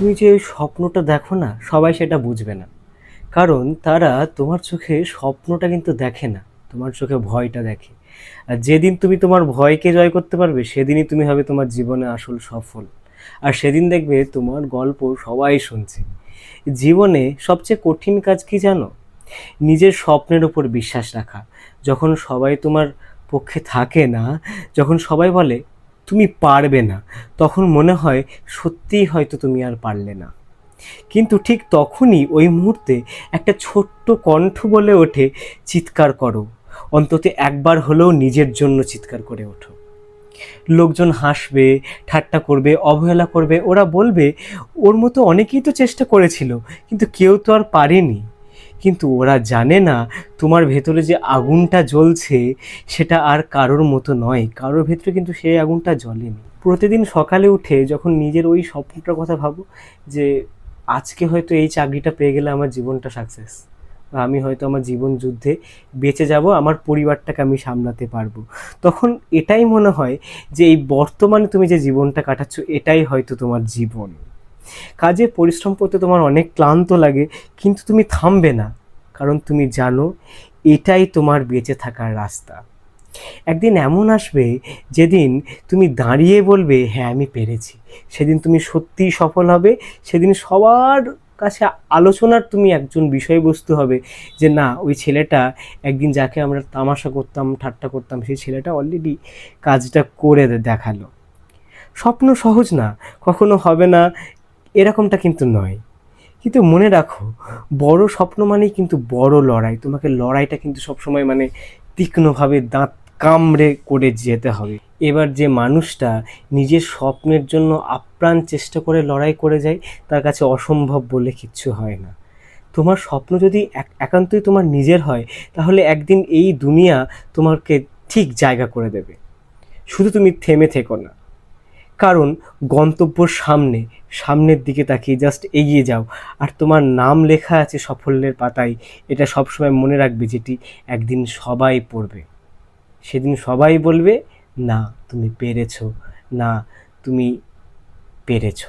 তুমি যে স্বপ্নটা দেখো না, সবাই সেটা বুঝবে না। কারণ তারা তোমার চোখে স্বপ্নটা কিন্তু দেখে না, তোমার চোখে ভয়টা দেখে। আর যেদিন তুমি তোমার ভয়কে জয় করতে পারবে, সেদিনই তুমি হবে তোমার জীবনে আসল সফল। আর সেদিন দেখবে তোমার গল্প সবাই শুনছে। জীবনে সবচেয়ে কঠিন কাজ কি জানো? নিজের স্বপ্নের উপর বিশ্বাস রাখা। যখন সবাই তোমার পক্ষে থাকে না, যখন সবাই বলে তুমি পারবে না। তখন মনে হয় সত্যিই হয়তো তুমি আর পারলে না। কিন্তু ঠিক তখনই ওই মুহূর্তে একটা ছোট্ট কণ্ঠ বলে ওঠে, চিৎকার করো। অন্তত একবার হলেও নিজের জন্য চিৎকার করে ওঠো। লোকজন হাসবে, ঠাট্টা করবে, অবহেলা করবে। ওরা বলবে, ওর মতো অনেকেই তো চেষ্টা করেছিল, কিন্তু কেউ তো আর পারেনি। কিন্তু ওরা জানে না তোমার ভেতরে যে আগুনটা জ্বলছে সেটা আর কারোর মতো নয়। কারোর ভেতরে কিন্তু সেই আগুনটা জ্বলেনি। প্রতিদিন সকালে উঠে যখন নিজের ওই স্বপ্নটার কথা ভাবো যে আজকে হয়তো এই চাকরিটা পেয়ে গেলে আমার জীবনটা সাকসেস বা আমি হয়তো আমার জীবন যুদ্ধে বেঁচে যাব, আমার পরিবারটাকে আমি সামলাতে পারব। তখন এটাই মনে হয় যে এই বর্তমানে তুমি যে জীবনটা কাটাচ্ছ, এটাই হয়তো তোমার জীবন। কাজে পরিশ্রম করতে তোমার অনেক ক্লান্ত লাগে, কিন্তু তুমি থামবে না, কারণ তুমি জানো এটাই তোমার বেঁচে থাকার রাস্তা। একদিন এমন আসবে যেদিন তুমি দাঁড়িয়ে বলবে হ্যাঁ আমি পেরেছি। সেদিন তুমি সত্যিই সফল হবে, সেদিন সবার কাছে আলোচনার তুমি একজন বিষয়বস্তু হবে যে, না, ওই ছেলেটা, একদিন যাকে আমরা তামাশা করতাম, ঠাট্টা করতাম, সেই ছেলেটা অলরেডি কাজটা করে দেখাল। স্বপ্ন সহজ না, কখনো হবে না এরকমটা কিন্তু নয়। কিন্তু মনে রাখো, বড় স্বপ্ন মানেই কিন্তু বড় লড়াই। তোমাকে লড়াইটা কিন্তু সবসময় মানে তীক্ষ্ণভাবে দাঁত কামড়ে করে যেতে হবে। এবার যে মানুষটা নিজের স্বপ্নের জন্য আপ্রাণ চেষ্টা করে লড়াই করে যায়, তার কাছে অসম্ভব বলে কিচ্ছু হয় না। তোমার স্বপ্ন যদি এক- একান্তই তোমার নিজের হয়, তাহলে একদিন এই দুনিয়া তোমাকে ঠিক জায়গা করে দেবে। শুধু তুমি থেমে থেকো না। কারণ গন্তব্য সামনে, সামনের দিকে তাকিয়ে জাস্ট এগিয়ে যাও। আর তোমার নাম লেখা আছে সাফল্যের পাতায়। এটা সবসময় মনে রাখবে যেটি একদিন সবাই পড়বে। সেদিন সবাই বলবে, না, তুমি পেরেছ। না, তুমি পেরেছ।